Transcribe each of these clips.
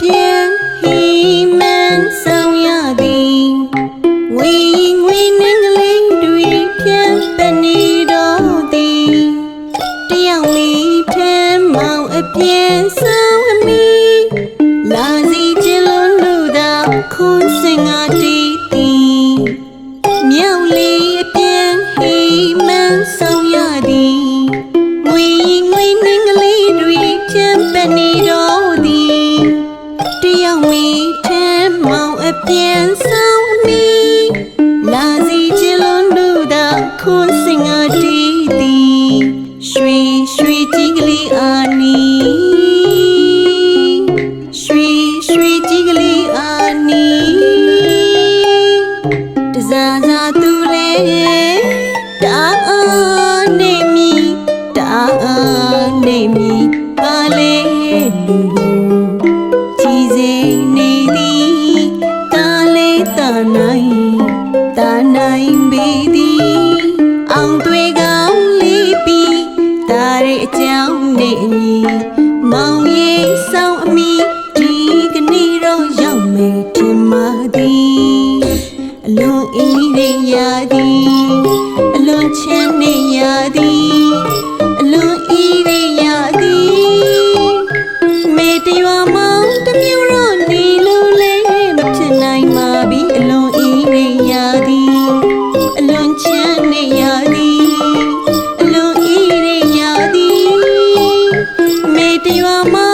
Yeah. နာသူလေတာ အလွန်အေးရရသည်အလွန်ချမ်းနေရသည်အလွန်အေးရရသည်မေတ္တရွာမောင်တစ်မျိုးတော့နေလို့လဲမဖြစ်နိုင်ပါပြီအလွန်အေးရရသည်အလွန်ချမ်းနေရသည်အလွန်အေးရရသည်မေတ္တရွာမောင်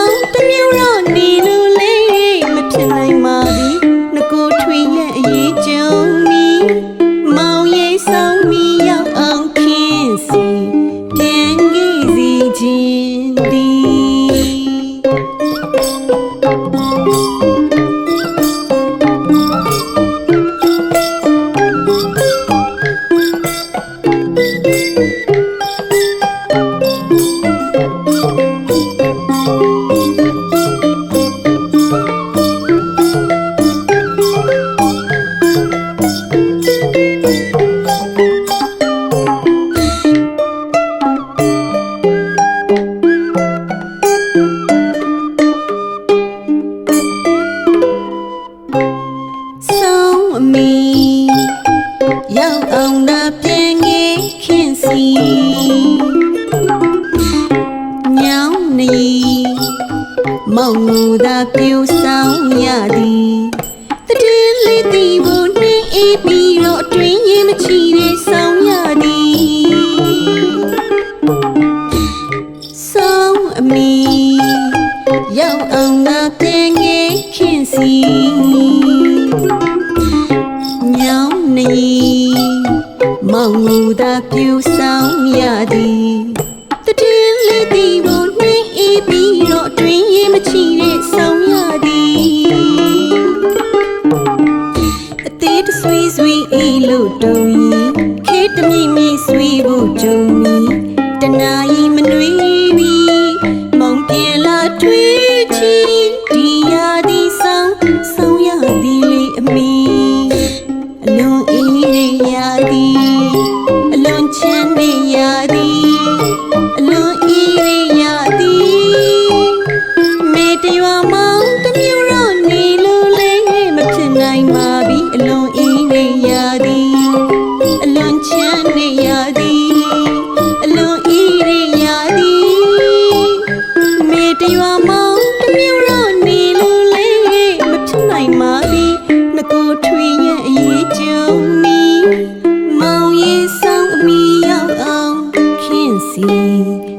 မောင်ငူသာပြူဆောင်ရသည်တည်င်းလေးတီဖို့နှင်းအေးပြီးတော့အတွင်းရင်မချီတဲ့ဆောင်ရသည်ဆုံးအမီရောက်အောင်သာပြန်ငယ်ခင်စီညောင်းနေမောင်ငူသာပြူဆောင်ရသည်တည် လို့တုံရင်ခေတ္တမြင့်မြင့်ဆွေးဖို့ကြုံမီတနာယီမနှွေးပြီးမောင်ပြန်လာတွေ့ချီဒီရာဒီဆောင်ဆောင်ရသည်လေအမီအလွန်အေးရရသည်အလွန်ချမ်းနေရသည် 你